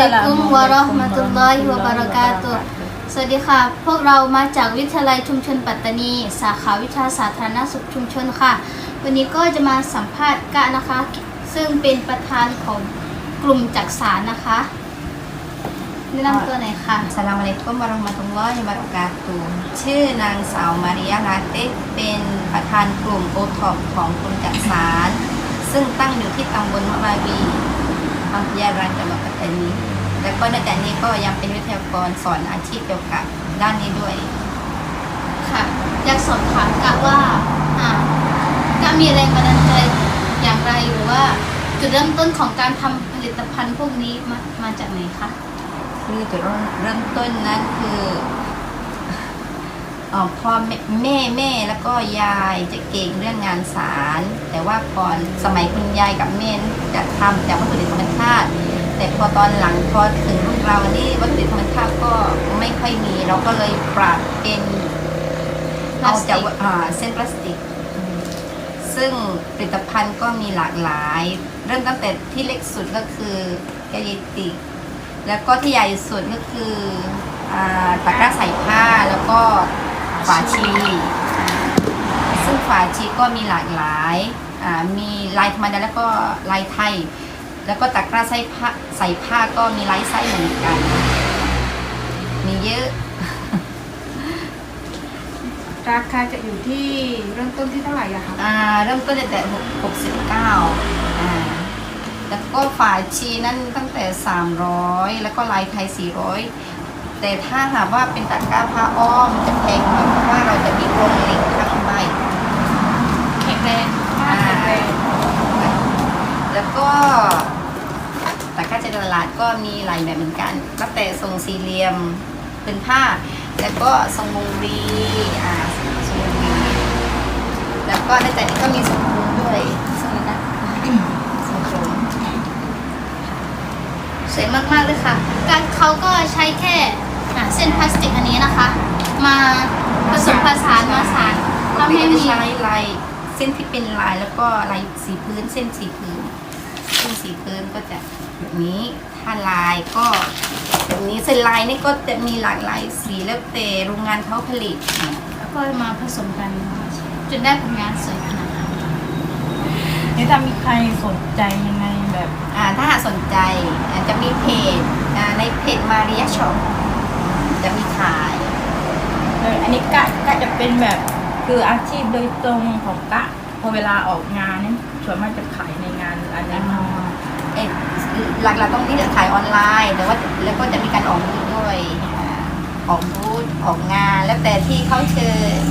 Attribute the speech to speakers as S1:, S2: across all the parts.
S1: ลัยกุมวะราะห์มะตุลลอฮิวะบะเรากาตุสวัสดีค่ะ พวกเรามาจากวิทยาลัยชุมชนปัตตานี สาขาวิชาสาธารณสุขชุมชนค่ะ วันนี้ก็จะมาสัมภาษณ์กะนะคะ ซึ่งเป็นประธานของกลุ่มจักสารนะคะแนะนำตัวหน่อยค่ะ
S2: อัสลามุอะลัยกุมวะเราะห์มะตุลลอฮิวะบะเรากาตุชื่อนางสาวมาริยาลาเตสเป็นประธานกลุ่มโอท็อปของกลุ่มจักสาร ซึ่งตั้งอยู่ที่ตำบลมะมา บีอำเภอยารันจังหวัดปัตตานีและก็นอกจากนี้ก็ยังเป็นวิทยากรสอนอาชีพเกี่ยวกับด้านนี้ด้วย
S1: ค่ะอยากสอบถามกะว่าอ่ากะมีแรงบันดาลใจอย่างไรหรือว่า จุดเริ่มต้นของการทำผลิตภัณฑ์พวกนี้มามาจากไหนคะ
S2: คือจุดเริ่มต้นนั้นคือเอ่อ พ่อแม่แม่แม่แล้วก็ยายจะเก่งเรื่องงานสาร แต่ว่าก่อนสมัยคุณยายกับแม่จะทำจากวัตถุดิบธรรมชาติ แต่พอตอนหลังพอถึงรุ่นเรานี่วัตถุดิบธรรมชาติก็ไม่ค่อยมี เราก็เลยปรับเป็นเอาจากอ่าเส้นพลาสติก ซึ่งผลิตภัณฑ์ก็มีหลากหลาย เริ่มตั้งแต่ที่เล็กสุดก็คือแกยิติก แล้วก็ที่ใหญ่สุดก็คืออาตะกร้าใส่ผ้าแล้วก็ ฝาชี ซึ่งฝาชีก็มีหลากหลายอ่ามีลายธรรมดาแล้วก็ลายไทย แล้วก็ตะกร้าใส่ผ้าใส่ผ้าก็มีลายไส้เหมือนกัน มีเยอะ
S3: ราคาจะอยู่ที่เริ่มต้นที่เท่าไหร่อะคะ
S2: อ่าเริ่มต้นตั้งแต่หกสิบเก้าอ่าแล้วก็ฝาชีนั่นตั้งแต่ 300 แล้วก็ลายไทย 400 แต่ถ้าหากว่าเป็นตะกร้าผ้าอ้อมจะแพงหน่อยเพราะว่าเราจะมีโครงเหล็กข้างใบ
S1: แข็งแรง
S3: ผ้าแข็งแรง
S2: แล้วก็ตะกร้าเจดตลาดก็มีหลายแบบเหมือนกันตั้งแต่ทรงสี่เหลี่ยมเป็นผ้า แล้วก็ทรงวงรีอ่าทรงวงรีแล้วก็ในแต่นี้ก็มีทรงกลมด้วยทรงนี้นะทรงกลม
S1: สวยมากๆเลยค่ะ การเขาก็ใช้แค่ อ่าเส้นพลาสติกอันนี้นะคะ มาผสมผสานมาสาน
S2: ทำ
S1: ทำ
S2: ให้
S1: ให้
S2: มี
S1: มี
S2: ลายลายเส้นที่เป็นลายแล้วก็ลายสีพื้นเส้นสีพื้นเส้นสีพื้นก็จะแบบนี้ถ้าลายก็แบบนี้เส้นลายนี่ก็จะมีหลากหลายสีแล้วแต่โรงงานเขาผลิต
S1: แล้วก็มาผสมกันจนได้ผลงานสวยขนาดนั้น
S3: นี่ถ้ามีใครสนใจยังไงแบบ
S2: อ่าถ้าหากสนใจอ่าจะมีเพจอ่าในเพจมาริยาช็อป จะมีขาย
S3: เอออันนี้กะกะจะเป็นแบบคืออาชีพโดยตรงของกะ พอเวลาออกงานนี่ส่วนมากจะขายในงานหรืออะไรมาก
S2: เอ่อหลักๆตรงนี้จะขายออนไลน์แต่ว่าแล้วก็จะมีการออกบูธด้วยอ่าออกบูธออกงานแล้วแต่ที่เขาเชิญ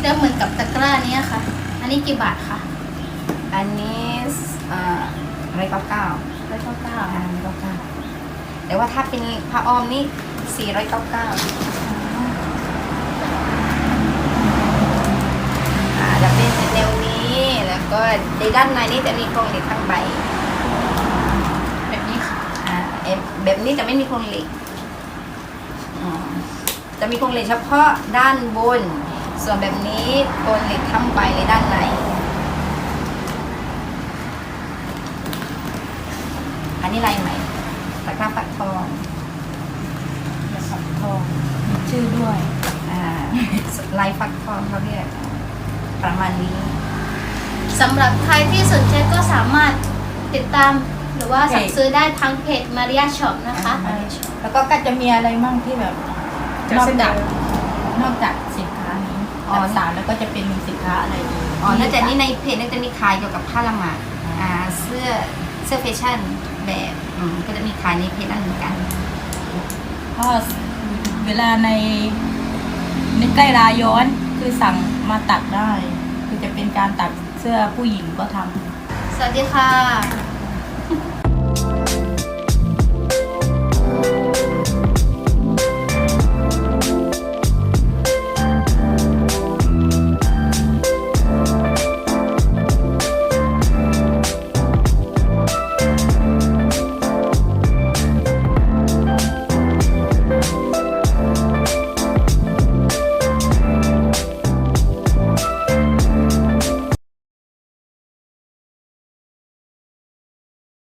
S1: เริ่มเหมือนกับตะกร้านี้ค่ะ อันนี้กี่บาทคะ
S2: อันนี้อ่าอะไรเก้าเก้า
S1: ร้อยเก้าเก้า
S2: อ่าเก้าเก้า แต่ว่าถ้าเป็นผ้าอ้อมนี่สี่ร้อยเก้าเก้าอ่าจะเป็นแนวนี้แล้วก็ในด้านในนี่จะมีโครงเหล็กข้างใบ
S1: แบบนี้ค่ะ
S2: อ่าเอ็มแบบนี้จะไม่มีโครงเหล็กอืมจะมีโครงเหล็กเฉพาะด้านบน ส่วนแบบนี้โครงเหล็กทั้งใบในด้านในอันนี้ลายใหม่ ตะกร้าปักทอง
S3: และสับทองมีชื่อด้วย
S2: อ่าลายฟักทองเขาเรียกประมาณนี้
S1: สำหรับใครที่สนใจก็สามารถติดตามหรือว่าสั่งซื้อได้ทางเพจ Maria Shop นะคะ
S2: อ่า
S3: แล้วก็ก็จะมีอะไรมั่งที่แบบ
S4: จะ
S3: นอก
S4: เสนอ
S3: จากนอกจากสินค้านี้
S2: อ๋อ
S3: จากสารแล้วก็จะเป็นสินค้าอะไรอีก
S2: อ๋อนอกจากนี้ในเพจนี่จะมีขายเกี่ยวกับผ้าละหมาดอ่าเสื้อ เสื้อแฟชั่นแบบอืมก็จะมีขายในเพจนั้นเหมือนกัน
S3: ก็เวลาในในใกล้ลาย้อนคือสั่งมาตัดได้ คือจะเป็นการตัดเสื้อผู้หญิงก็ทำ
S1: สวัสดีค่ะ